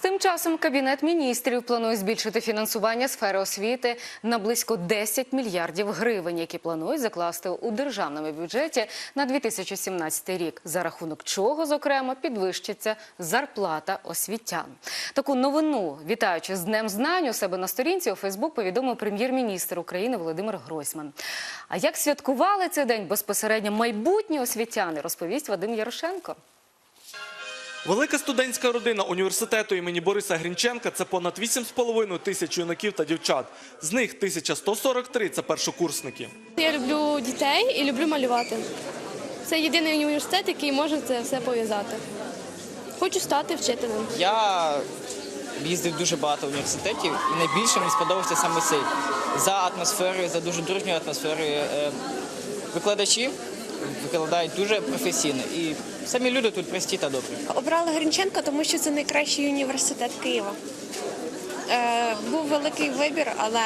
Тим часом Кабінет міністрів планує збільшити фінансування сфери освіти на близько 10 мільярдів гривень, які планують закласти у державному бюджеті на 2017 рік, за рахунок чого, зокрема, підвищиться зарплата освітян. Таку новину, вітаючи з Днем знань, у себе на сторінці у Фейсбук повідомив прем'єр-міністр України Володимир Гройсман. А як святкували цей день безпосередньо майбутні освітяни, розповість Вадим Ярошенко. Велика студентська родина університету імені Бориса Грінченка це понад 8,5 тисяч юнаків та дівчат. З них 1143 – це першокурсники. Я люблю дітей і люблю малювати. Це єдиний університет, який може це все пов'язати. Хочу стати вчителем. Я їздив дуже багато університетів, і найбільше мені сподобався саме цей за атмосферою, за дуже дружньою атмосферою. Е, Викладачі викладають дуже професійно, і самі люди тут прості та добрі. Обрала Гринченка, тому що це найкращий університет Києва. Е, був великий вибір, але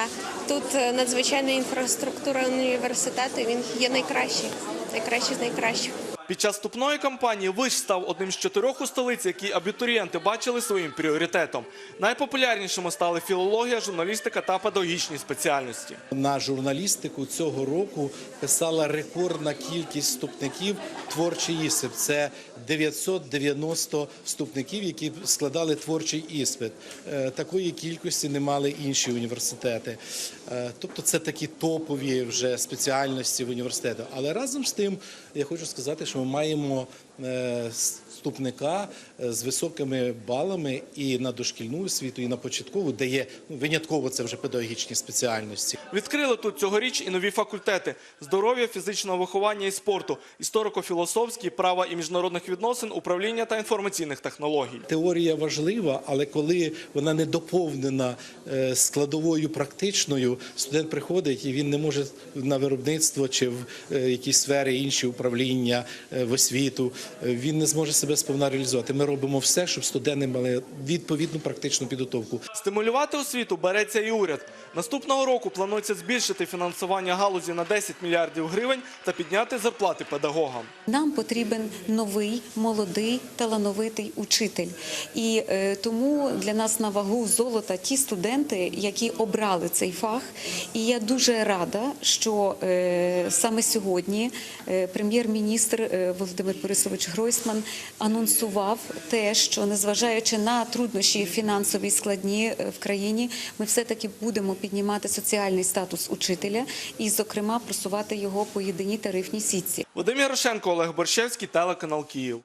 тут е, надзвичайна інфраструктура університету. Він є найкращий, найкращий з найкращих. Під час вступної кампанії виш став одним з чотирьох у столиці, які абітурієнти бачили своїм пріоритетом. Найпопулярнішими стали філологія, журналістика та педагогічні спеціальності. На журналістику цього року писала рекордна кількість вступників творчий іспит. Це 990 вступників, які складали творчий іспит. Е, Такої кількості не мали інші університети. Е, Тобто це такі топові вже спеціальності в університету. Але разом з тим я хочу сказати, що ми маємо е, вступника е, з високими балами і на дошкільну освіту, і на початкову, де є ну, винятково це вже педагогічні спеціальності. Відкрили тут цьогоріч і нові факультети – здоров'я, фізичного виховання і спорту, історико-філософський, права і міжнародних відносин, управління та інформаційних технологій. Теорія важлива, але коли вона не доповнена е, складовою практичною, студент приходить і він не може на виробництво чи в е, якісь сфери інші управління е, в освіту. е, Він не зможе себе сповна реалізувати. Ми робимо все, щоб студенти мали відповідну практичну підготовку. Стимулювати освіту береться і уряд. Наступного року планується збільшити фінансування галузі на 10 мільярдів гривень та підняти зарплати педагогам. Нам потрібен новий, молодий, талановитий учитель. І е, тому для нас на вагу золота ті студенти, які обрали цей фах. І я дуже рада, що е, саме сьогодні е, прем'єр-міністр е, Володимир Борисович Гройсман анонсував те, що незважаючи на труднощі фінансові складні е, в країні, ми все-таки будемо піднімати соціальний статус учителя і, зокрема, просувати його по єдиній тарифній сітці. Володимир Рошенко, Олег Борщевський, телеканал Київ.